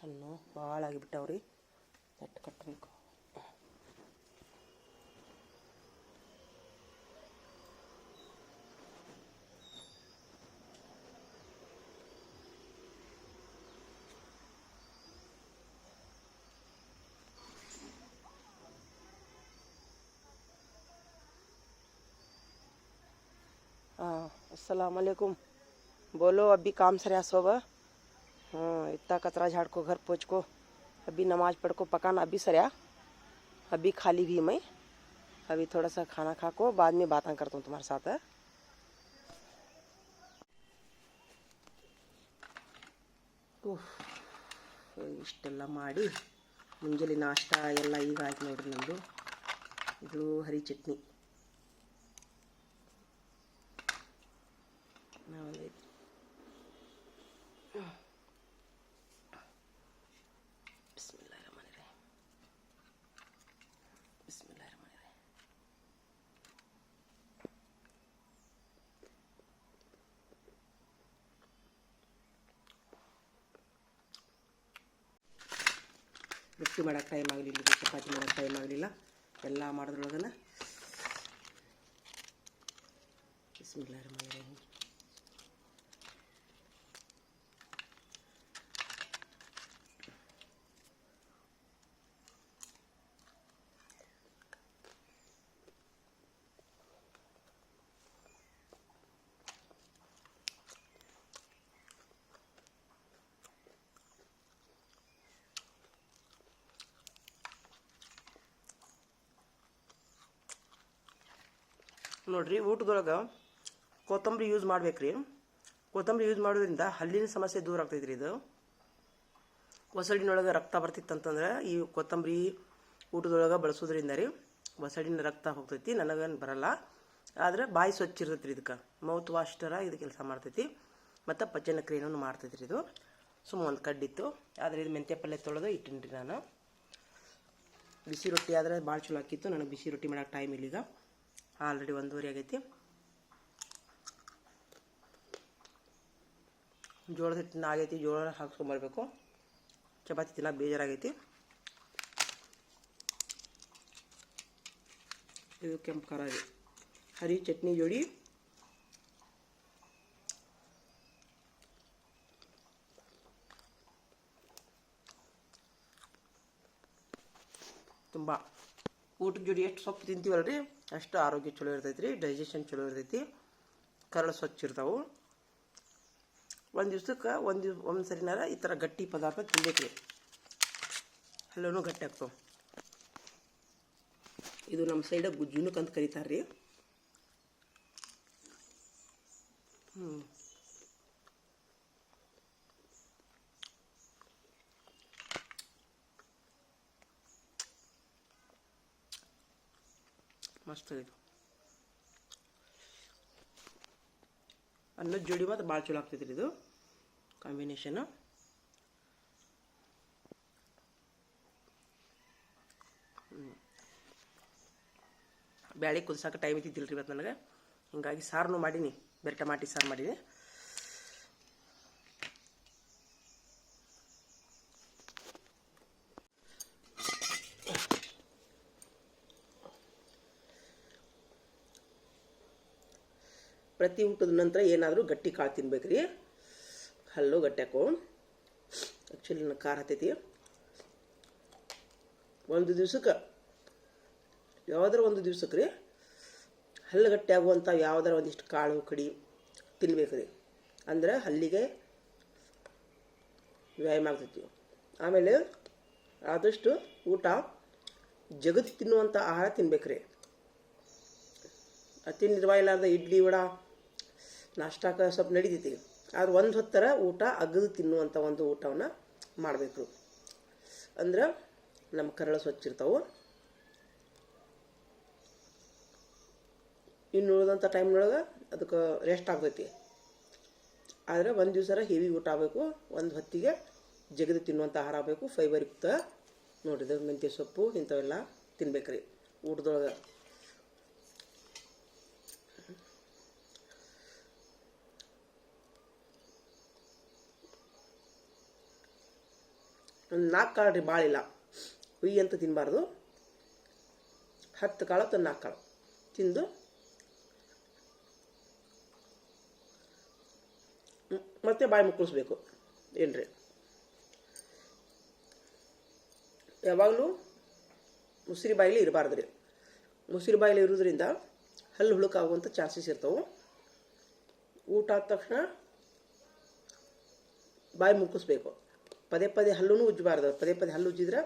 ಹಣ್ಣು ಭಾಳ ಆಗಿಬಿಟ್ಟವ್ರಿ ಎಟ್ಟು ಕಟ್ಟಬೇಕು हाँ अस्सलाम वालेकुम बोलो अभी काम सरिया सोब हाँ इतना कचरा झाड़ को घर पोछ को अभी नमाज पढ़ को पकाना अभी सरिया अभी खाली भी मैं अभी थोड़ा सा खाना खा को बाद में बातें करता हूँ तुम्हारे साथ हाँ? ಉಫ್, ಇಷ್ಟೆಲ್ಲ ಮಾಡಿ ಮುಂಜಾನೆ ನಾಷ್ಟ ಎಲ್ಲ ಈಗ ಆಯ್ತು ನೋಡ್ರಿ ನಮ್ಮದು ಇದು ಹರಿ ಚಟ್ನಿ ನಾವೊಂದು ರೊಟ್ಟಿ ಮಾಡೋಕೆ ಟೈಮ್ ಆಗಲಿಲ್ಲ ಚಪಾತಿ ಮಾಡೋಕೆ ಟೈಮ್ ಆಗಲಿಲ್ಲ. ಎಲ್ಲ ಮಾಡೋದ್ರೊಳಗನ. ಬಿಸ್ಮಿಲ್ಲಾಹಿರ್ ರಹಮಾನಿರ್ ನೋಡ್ರಿ, ಊಟದೊಳಗೆ ಕೊತ್ತಂಬರಿ ಯೂಸ್ ಮಾಡ್ಬೇಕ್ರಿ. ಕೊತ್ತಂಬರಿ ಯೂಸ್ ಮಾಡೋದ್ರಿಂದ ಹಲ್ಲಿನ ಸಮಸ್ಯೆ ದೂರ ಆಗ್ತೈತ್ರಿ ಇದು. ಒಸಡಿನೊಳಗೆ ರಕ್ತ ಬರ್ತಿತ್ತಂತಂದ್ರೆ ಈ ಕೊತ್ತಂಬರಿ ಊಟದೊಳಗೆ ಬಳಸೋದ್ರಿಂದ ರೀ ಒಸಡಿನ ರಕ್ತ ಹೋಗ್ತೈತಿ, ನನಗೇನು ಬರಲ್ಲ. ಆದರೆ ಬಾಯಿ ಸ್ವಚ್ಛ ಇರ್ತೈತೆ ರೀ ಇದಕ್ಕೆ ಮೌತ್ ವಾಶ್ಟರ ಇದು ಕೆಲಸ ಮಾಡ್ತೈತಿ. ಮತ್ತು ಪಚನ ಕ್ರಿಯೆನೂ ಮಾಡ್ತೈತಿ ರೀ ಇದು. ಸುಮ್ಮ ಒಂದು ಕಡ್ಡಿತ್ತು ಆದರೆ ಇದು ಮೆಂತ್ಯ ಪಲ್ಯ ತೊಳೆದು ಇಟ್ಟಿನಿ ರೀ ನಾನು. ಬಿಸಿ ರೊಟ್ಟಿ ಆದರೆ ಭಾಳ ಚಲೋ ಆಕಿತ್ತು ನನಗೆ ಬಿಸಿ ರೊಟ್ಟಿ ಮಾಡೋಕ್ಕೆ ಟೈಮ್ ಇಲ್ಲೀಗ. ಆಲ್ರೆಡಿ ಒಂದೂವರೆ ಆಗೈತಿ. ಜೋಳದ ಹಿಟ್ಟಿನ ಆಗೈತಿ, ಜೋಳ ಹಾಕ್ಸ್ಕೊಂಬರ್ಬೇಕು. ಚಪಾತಿ ತಿನ್ನೋಕೆ ಬೇಜಾರಾಗೈತಿ. ಇದು ಕೆಂಪು ಖಾರ ಇದೆ ಹರಿ ಚಟ್ನಿ ಜೋಡಿ. ತುಂಬ ಊಟದ ಜೋಡಿ ಎಷ್ಟು ಸೊಪ್ಪು ತಿಂತೀವಲ್ರಿ? ಅಷ್ಟು ಆರೋಗ್ಯ ಚಲೋ ಇರ್ತೈತಿ ರೀ ಡೈಜೆಷನ್ ಚಲೋ ಇರ್ತೈತಿ, ಕರಳು ಸ್ವಚ್ಛ ಇರ್ತಾವೆ. ಒಂದು ದಿವ್ಸಕ್ಕೆ ಒಂದು ದಿವ್ಸ ಒಂದು ಸರಿನಾರ ಈ ಥರ ಗಟ್ಟಿ ಪದಾರ್ಥ ತಿನ್ಬೇಕು ರೀ ಹಲ್ಲೂ ಗಟ್ಟಿ ಆಗ್ತವೆ. ಇದು ನಮ್ಮ ಸೈಡ ಗುಜ್ಜುನಕ್ಕಂತ ಕರೀತಾರೆ ರೀ ಹ್ಞೂ ಮಸ್ತ್ ಇದು. ಅನ್ನದ ಜೋಡಿ ಮತ್ತು ಭಾಳ ಚಲೋ ಆಗ್ತೈತ್ರಿ ಇದು ಕಾಂಬಿನೇಷನು ಬ್ಯಾಳಿ ಕುದಿಸಾಕ ಟೈಮ್ ಇದ್ದಿದ್ದಿಲ್ಲ ರೀ ಇವತ್ತು ನನಗೆ. ಹಿಂಗಾಗಿ ಸಾರನ್ನು ಮಾಡೀನಿ, ಬೇರೆ ಟಮಾಟಿ ಸಾರು ಮಾಡೀನಿ. ಪ್ರತಿ ಊಟದ ನಂತರ ಏನಾದರೂ ಗಟ್ಟಿ ಕಾಳು ತಿನ್ಬೇಕ್ರಿ. ಹಲ್ಲು ಗಟ್ಟ್ಯಾಕು ಆ್ಯಕ್ಚುಲಿ ನನ್ನ ಖಾರ ಹತ್ತೈತಿ ಒಂದು ದಿವ್ಸಕ್ಕೆ, ಯಾವುದಾರ ಒಂದು ದಿವ್ಸಕ್ಕೆ ರೀ ಹಲ್ಲು ಆಗುವಂಥ ಯಾವುದಾರ ಒಂದಿಷ್ಟು ಕಾಳು, ಕಡಿ ತಿನ್ಬೇಕು ರೀ ಅಂದ್ರೆ ಹಲ್ಲಿಗೆ ವ್ಯಾಯಾಮ ಆಗ್ತೈತಿ. ಆಮೇಲೆ ಆದಷ್ಟು ಊಟ ಜಗತ್ತು ತಿನ್ನುವಂಥ ಆಹಾರ ತಿನ್ಬೇಕು ರೀ ಅತಿ ನಿರ್ವಾಯಿಲಾರ್ದ ಇಡ್ಲಿ ವಡ ನಾಷ್ಟಾಕ ಸ್ವಲ್ಪ ನಡೀತೈತಿ. ಆದ್ರೆ ಒಂದು ಹೊತ್ತರ ಊಟ ಅಗದು ತಿನ್ನುವಂಥ ಒಂದು ಊಟವನ್ನು ಮಾಡಬೇಕು. ಅಂದ್ರೆ ನಮ್ಮ ಕರಳು ಸ್ವಚ್ಛ ಇರ್ತಾವೆ. ಇನ್ನು ಉಳಿದಂಥ ಟೈಮ್ನೊಳಗೆ ಅದಕ್ಕೆ ರೆಸ್ಟ್ ಆಗ್ತೈತಿ. ಆದರೆ ಒಂದು ದಿವಸ ಹೆವಿ ಊಟ ಆಗಬೇಕು. ಒಂದು ಹೊತ್ತಿಗೆ ಜಗದು ತಿನ್ನುವಂಥ ಆಹಾರ ಆಗಬೇಕು. ಫೈಬರ್ ಯುಕ್ತ ನೋಡಿದ್ರೆ ಮೆಂತ್ಯ ಸೊಪ್ಪು ಇಂಥವೆಲ್ಲ ತಿನ್ಬೇಕ್ರಿ. ಊಟದೊಳಗೆ ಒಂದು ನಾಲ್ಕು ಕಾಳು ರೀ ಭಾಳ ಇಲ್ಲ ಹುಯಿ ಅಂತ ತಿನ್ನಬಾರ್ದು ಹತ್ತು ಕಾಳು ಅಥವಾ ನಾಲ್ಕು ಕಾಳು. ತಿಂದು ಮತ್ತೆ ಬಾಯಿ ಮುಕ್ಕಳಿಸ್ಬೇಕು. ಏನ್ರಿ? ಯಾವಾಗಲೂ ಮುಸಿರಿ ಬಾಯಿಲಿ ಇರಬಾರ್ದು ರೀ. ಮುಸಿರಿ ಬಾಯಿಲಿ ಇರೋದ್ರಿಂದ ಹಲ್ಲು ಹುಳುಕಾಗುವಂಥ ಚಾನ್ಸಸ್ ಇರ್ತವೆ. ಊಟ ಆದ ತಕ್ಷಣ ಬಾಯಿ ಮುಕ್ಕಿಸ್ಬೇಕು. ಪದೇ ಪದೇ ಹಲ್ಲೂ ಉಜ್ಜಬಾರ್ದು. ಪದೇ ಪದೇ ಹಲ್ಲು ಉಜ್ಜಿದ್ರೆ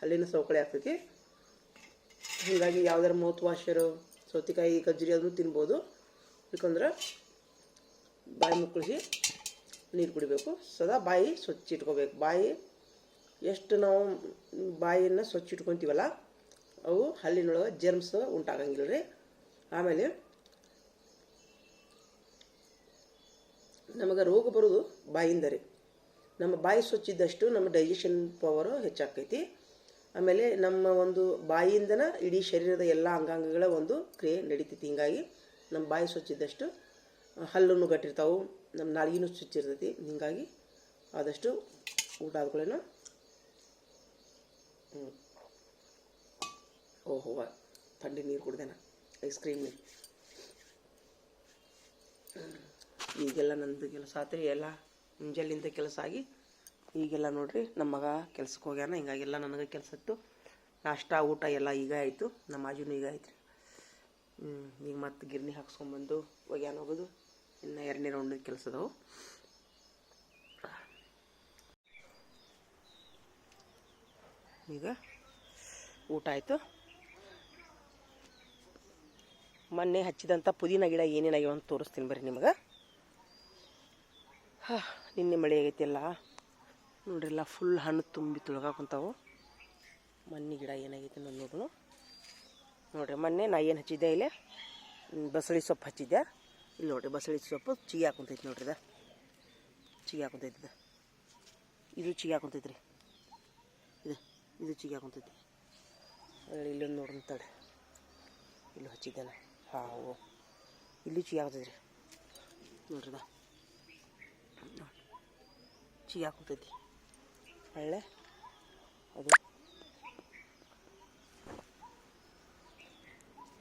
ಹಲ್ಲಿನ ಸೌಕಳಿ ಆಗ್ತೈತಿ. ಹೀಗಾಗಿ ಯಾವ್ದಾರು ಮೌತ್ ವಾಷರು ಸೌತೆಕಾಯಿ, ಗಜ್ಜರಿ ಅದನ್ನು ತಿನ್ಬೋದು. ಯಾಕಂದ್ರೆ ಬಾಯಿ ಮುಕ್ಕಳಿಸಿ ನೀರು ಕುಡಿಬೇಕು. ಸದಾ ಬಾಯಿ ಸ್ವಚ್ಛ ಇಟ್ಕೋಬೇಕು. ಬಾಯಿ ಎಷ್ಟು ನಾವು ಬಾಯಿಯನ್ನು ಸ್ವಚ್ಛ ಇಟ್ಕೊತೀವಲ್ಲ, ಅವು ಹಲ್ಲಿನೊಳಗೆ ಜರ್ಮ್ಸ್ ಉಂಟಾಗಂಗಿಲ್ಲ ರೀ ಆಮೇಲೆ ನಮಗೆ ರೋಗ ಬರೋದು ಬಾಯಿಂದ ರೀ ನಮ್ಮ ಬಾಯಿ ಸ್ವಚ್ಛಿದ್ದಷ್ಟು ನಮ್ಮ ಡೈಜೆಷನ್ ಪವರು ಹೆಚ್ಚಾಗ್ತೈತಿ. ಆಮೇಲೆ ನಮ್ಮ ಒಂದು ಬಾಯಿಯಿಂದನ ಇಡೀ ಶರೀರದ ಎಲ್ಲ ಅಂಗಾಂಗಗಳ ಒಂದು ಕ್ರಿಯೆ ನಡೀತೈತಿ. ಹಿಂಗಾಗಿ ನಮ್ಮ ಬಾಯಿ ಸ್ವಚ್ಛ ಇದ್ದಷ್ಟು ಹಲ್ಲನ್ನು ಗಟ್ಟಿರ್ತಾವೆ, ನಮ್ಮ ಸ್ವಚ್ಛ ಇರ್ತೈತಿ ಹೀಗಾಗಿ ಆದಷ್ಟು ಊಟ ಆದ್ಕೊಳ್ಳೇನ. ಹ್ಞೂ ಓಹೋ ಥಂಡಿ ನೀರು ಕುಡ್ದೇನ? ಐಸ್ ಕ್ರೀಮ್ ಈಗೆಲ್ಲ ನಂದು ಕೆಲಸ ಆತ್ರಿ ಎಲ್ಲ ಮುಂಜಾಲಿಂದ ಕೆಲಸ ಆಗಿ, ಈಗೆಲ್ಲ ನೋಡ್ರಿ ನಮ್ಮ ಮಗ ಕೆಲ್ಸಕ್ಕೆ ಹೋಗ್ಯಾನ ಹಿಂಗಾಗೆಲ್ಲ ನನಗೆ ಕೆಲಸ ಇತ್ತು. ನಾಷ್ಟ, ಊಟ ಎಲ್ಲ ಈಗ ಆಯಿತು, ನಮ್ಮ ಮಾಜುನು ಈಗ ಆಯ್ತು. ಈಗ ಮತ್ತೆ ಗಿರ್ನಿ ಹಾಕ್ಸ್ಕೊಂಬಂದು ಹೋಗ್ಯಾನ ಹೋಗೋದು. ಇನ್ನು ಎರಡನೇ ರೌಂಡಿನ ಕೆಲಸ ಈಗ ಊಟ ಆಯಿತು. ಮೊನ್ನೆ ಹಚ್ಚಿದಂಥ ಪುದೀನ ಗಿಡ ಏನೇನಾಗ್ಯಾವ ಅಂತ ತೋರಿಸ್ತೀನಿ ಬರ್ರಿ ನಿಮಗೆ. ನಿನ್ನೆ ಮಳೆ ಆಗೈತಿ ನೋಡ್ರಿಲ್ಲ ಫುಲ್ ಹಣ್ಣು ತುಂಬಿ ತೊಳಗಾಕೊಂತಾವು. ಮಣ್ಣಿ ಗಿಡ ಏನಾಗೈತೆ ನೋಡಿ ನೋಡೋಣ ನೋಡ್ರಿ, ಮೊನ್ನೆ ನಾ ಏನು ಹಚ್ಚಿದ್ದೆ ಇಲ್ಲೇ? ಬಸಳೆ ಸೊಪ್ಪು ಹಚ್ಚಿದ್ದೆ. ಇಲ್ಲಿ ನೋಡ್ರಿ, ಬಸಳಿ ಸೊಪ್ಪು ಚಿಗಿ ಹಾಕೊಂತೈತಿ ನೋಡ್ರಿ ಇದು. ಚಿಗಿ ಹಾಕೊಂತೈತಿ ಇದು. ಚಿಗಿ ಹಾಕೊಂತೈತಿ ರೀ ಇದು ಇದು ಚಿಗಿ ಹಾಕೊಂತೈತಿ. ಇಲ್ಲೊಂದು ನೋಡ್ರಿ ತಡೆ. ಇಲ್ಲಿ ಹಚ್ಚಿದ್ದಾನೆ ಹಾಂ ಓ ಇಲ್ಲಿ ಚಿಗಿ ರೀ ನೋಡ್ರಿ ಇದು ಚಿಗಿ ಹಾಕೊಂತೈತಿ ಒಳ್ಳೆ? ಅದು.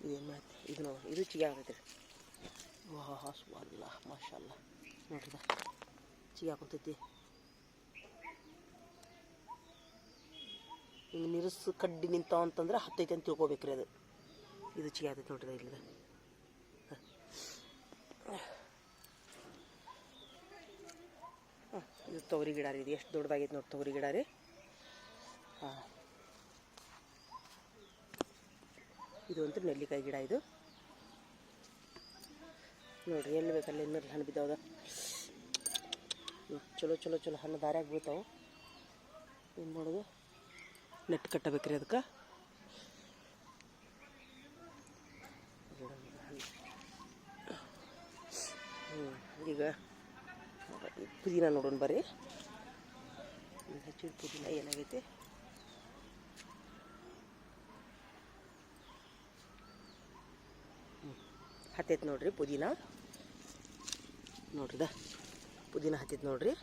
ಏನು ಮಾಡ್ತಿ? ಇದು ನೋಡಿ, ಇದು ಚಿಗಿ ಹಾಕೈತಿ ರೀ ವಾಹ ಸುಬಾನಲ್ಲ ಮಾಶಾಲ್ಲ ನೋಡ್ರಿ ಚಿಗಿ ಹಾಕೊಂತೈತಿ ಹಿಂಗೆ ನಿರಸು ಕಡ್ಡಿ ನಿಂತಾವ ಅಂತಂದ್ರೆ ಹತ್ತೈತಿ ಅಂತ ತಿಳ್ಕೊಬೇಕ್ರಿ ಅದು. ಇದು ಚಿಗಿ ಆಗ್ತೈತಿ ನೋಡ್ರಿ ಇಲ್ಲಿದ ಇದು ತೊಗರಿ ಗಿಡ ರೀ, ಇದು ಎಷ್ಟು ದೊಡ್ಡದಾಗೈತೆ ನೋಡಿ ತೊಗರಿ ಗಿಡ ರೀ. ಹಾಂ. ಇದು ಅಂತೂ ನೆಲ್ಲಿಕಾಯಿ ಗಿಡ ಇದು. ನೋಡಿರಿ, ಎಲ್ಲಿ ಬೇಕಲ್ಲಿ ಇನ್ನೂರು ಹಣ್ಣು ಬಿದ್ದಾವ ಚಲೋ ಚಲೋ ಚಲೋ ಹಣ್ಣು ದಾರ್ಯಾಗ ಬೀಳ್ತಾವೆ. ಏನು ಮಾಡೋದು? ನೆಟ್ ಕಟ್ಟಬೇಕ್ರಿ ಅದಕ್ಕೆ. ಈಗ ಪುದೀನ ನೋಡೋಣ ಬರ್ರಿ. ಈಗ ಹಚ್ಚಿದ ಪುದೀನ ಏನಾಗೈತಿ? ಹತ್ತೈತೆ ನೋಡ್ರಿ ಪುದೀನ. ನೋಡ್ರಿದ? ಪುದೀನ ಹತ್ತೈತೆ ನೋಡ್ರಿ.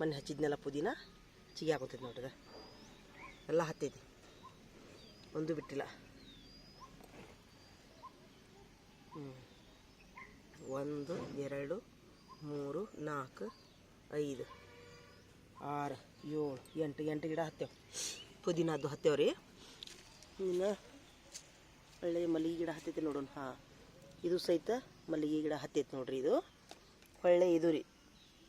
ಮೊನ್ನೆ ಹಚ್ಚಿದ್ನೆಲ್ಲ ಪುದೀನ, ಚಿಗಿ ಹಾಕೋತೈತೆ ನೋಡ್ರಿದ. ಎಲ್ಲ ಹತ್ತೈತಿ. ಒಂದು ಬಿಟ್ಟಿಲ್ಲ. ಒಂದು, ಎರಡು ಮೂರು, ನಾಲ್ಕು, ಐದು, ಆರು, ಏಳು, ಎಂಟು ಎಂಟು ಗಿಡ ಹತ್ತೇವೆ. ಪುದೀನದ್ದು ಹತ್ತೇವೆ ರೀ. ಇನ್ನು ಒಳ್ಳೆ ಮಲ್ಲಿಗೆ ಗಿಡ ಹತ್ತೈತಿ ನೋಡೋಣ. ಹಾಂ, ಇದು ಸಹಿತ ಮಲ್ಲಿಗೆ ಗಿಡ ಹತ್ತೈತಿ ನೋಡ್ರಿ ಇದು. ಒಳ್ಳೆ ಇದು ರೀ.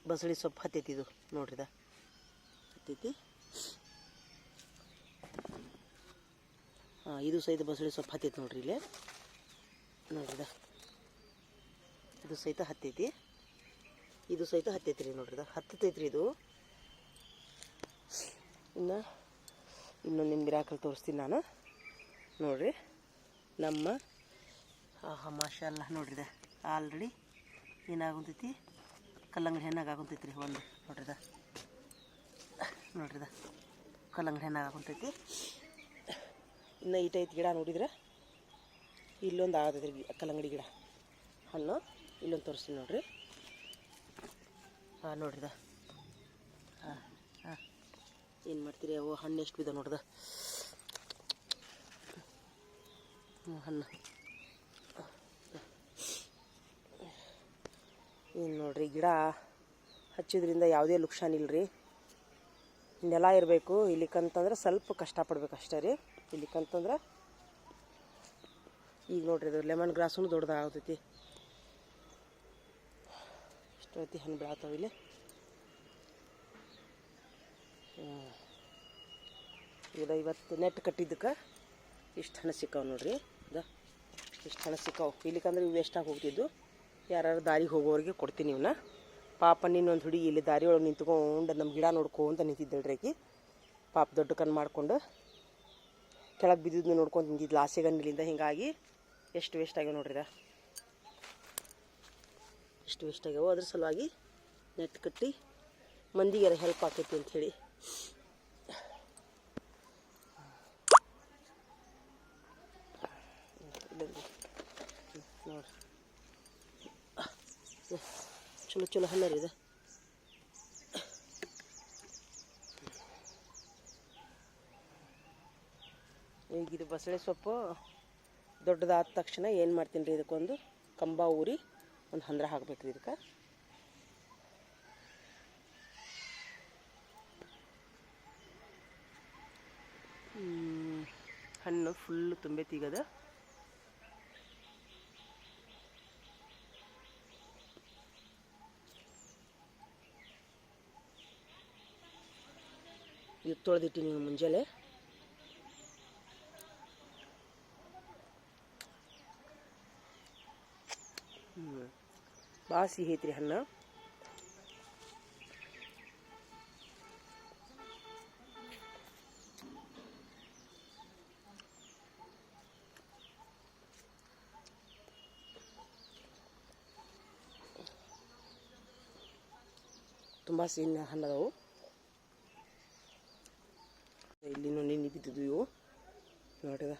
ಬಸಳಿ ಸೊಪ್ಪು ಹತ್ತೈತಿ ಇದು ನೋಡ್ರಿದ ಹತ್ತೈತಿ. ಹಾಂ, ಇದು ಸಹಿತ ಬಸಳಿ ಸೊಪ್ಪು ಹತ್ತೈತಿ ನೋಡ್ರಿ ಇಲ್ಲಿ. ನೋಡ್ರಿದ ಇದು ಸಹಿತ ಹತ್ತೈತಿ. ಇದು ಸಹಿತ ಹತ್ತೈತ್ರಿ ನೋಡ್ರಿ ಹತ್ತೈತ್ರಿ ಇದು. ಇನ್ನು ಇನ್ನೊಂದು ನಿಮ್ಮ ಗಿರಾಕಲ್ಲಿ ತೋರಿಸ್ತೀನಿ ನಾನು. ನೋಡ್ರಿ, ನಮ್ಮ, ಆಹಾ ಮಾಷಲ್ಲ ನೋಡ್ರಿದ ಆಲ್ರೆಡಿ ಏನಾಗುತ್ತೈತಿ ಕಲ್ಲಂಗಡಿ ಹೆಣ್ಣಾಗ ಆಗುತ್ತೈತಿ ರೀ ಒಂದು ನೋಡ್ರಿದ ನೋಡ್ರಿದ ಕಲ್ಲಂಗಡಿ ಹೆಣ್ಣಾಗ ಆಗುತ್ತೈತಿ ಇನ್ನು ಐತೆ ಗಿಡ ನೋಡಿದ್ರೆ? ಇಲ್ಲೊಂದು ಆಗತೈತಿ ಕಲ್ಲಂಗಡಿ ಗಿಡ. ಹಣ್ಣು, ಇಲ್ಲೊಂದು ತೋರಿಸ್ತೀನಿ ನೋಡ್ರಿ. ಹಾಂ ನೋಡ್ರಿದ ಹಾಂ ಹಾಂ. ಏನು ಮಾಡ್ತೀರಿ? ಅವು ಹಣ್ಣು ಎಷ್ಟು ಬಿದ್ದಾವೆ ನೋಡ್ದ ಹಣ್ಣು. ಏನು ನೋಡ್ರಿ, ಗಿಡ ಹಚ್ಚಿದ್ರಿಂದ ಯಾವುದೇ ಲುಕ್ಷಾನ್ ಇಲ್ಲರಿ ನೆಲ ಇರಬೇಕು, ಇಲ್ಲಿಕಂತಂದ್ರೆ ಸ್ವಲ್ಪ ಕಷ್ಟಪಡ್ಬೇಕು ಅಷ್ಟೇ ರೀ. ಇಲ್ಲಿಕಂತಂದ್ರೆ ಈಗ ನೋಡ್ರಿ ಇದು ಲೆಮನ್ ಗ್ರಾಸೂ ದೊಡ್ಡದಾಗತೈತಿ. ಐತಿ ಹಣ್ಣು ಇಲ್ಲಿ. ಇದು ಇವತ್ತು ನೆಟ್ ಕಟ್ಟಿದ್ದಕ್ಕೆ ಇಷ್ಟು ಹಣ ಸಿಕ್ಕಾವ ನೋಡ್ರಿ ಇದ ಇಷ್ಟು ಹಣ ಸಿಕ್ಕಾವು ಇಲ್ಲಿಕಂದ್ರೆ ಇವು ವೇಸ್ಟಾಗಿ ಹೋಗ್ತಿದ್ದು ಯಾರು ದಾರಿಗೆ ಹೋಗೋರಿಗೆ ಕೊಡ್ತೀನಿ ಇವನ್ನ ಪಾಪ ನಿನ್ನೊಂದು ಹುಡುಗಿ ಇಲ್ಲಿ ದಾರಿ ಒಳಗೆ ನಿಂತ್ಕೊಂಡು ನಮ್ಮ ಗಿಡ ನೋಡ್ಕೊಂತ ನಿಂತಿದ್ದಳ್ರಿ ಆಕಿ ಪಾಪ ದೊಡ್ಡ ಕಣ್ಣು ಮಾಡ್ಕೊಂಡು ಕೆಳಗೆ ಬಿದ್ದಿದ್ದು ನೋಡ್ಕೊಂಡು ನಿಂತಿದ್ಲು ಆಸೆಗಣ್ಣಿಲಿಂದ ಹಿಂಗಾಗಿ ಎಷ್ಟು ವೇಸ್ಟ್ ಆಗ್ಯಾವ ನೋಡ್ರಿ ಇಷ್ಟ ವೇಸ್ಟ್ ಆಗ್ಯಾವ ಅದ್ರ ಸಲುವಾಗಿ ನೆಟ್ ಕಟ್ಟಿ ಮಂದಿಗೆ ಹೆಲ್ಪ್ ಆಕೈತಿ ಅಂಥೇಳಿ ನೋಡ್ರಿ ಚಲೋ ಚಲೋ ಹಲ್ಲ ರೀ ಇದು. ಈಗ ಇದು ಬಸಳೆ ಸೊಪ್ಪು ದೊಡ್ಡದಾದ ತಕ್ಷಣ ಏನು ಮಾಡ್ತೀನಿ ರೀ ಇದಕ್ಕೊಂದು ಕಂಬ ಊರಿ ಒಂದು ಹಂದ್ರ ಹಾಕ್ಬೇಕು ರೀ ಇದಕ್ಕೆ ಹಣ್ಣು ಫುಲ್ ತುಂಬೈತಿ ಈಗ ಅದು ಇದು ನೀವು ಮುಂಜಾನೆ ಹ್ಞೂ ಭಾಳ ಸಿಹಿ ಐತ್ರಿ ಹಣ್ಣು ತುಂಬ ಸಿಹಿ ಹಣ್ಣದವು. ಇಲ್ಲಿ ನೋಡಿ ಬಿದ್ದಿದ್ದು ಇವು. ನೋಡಿದ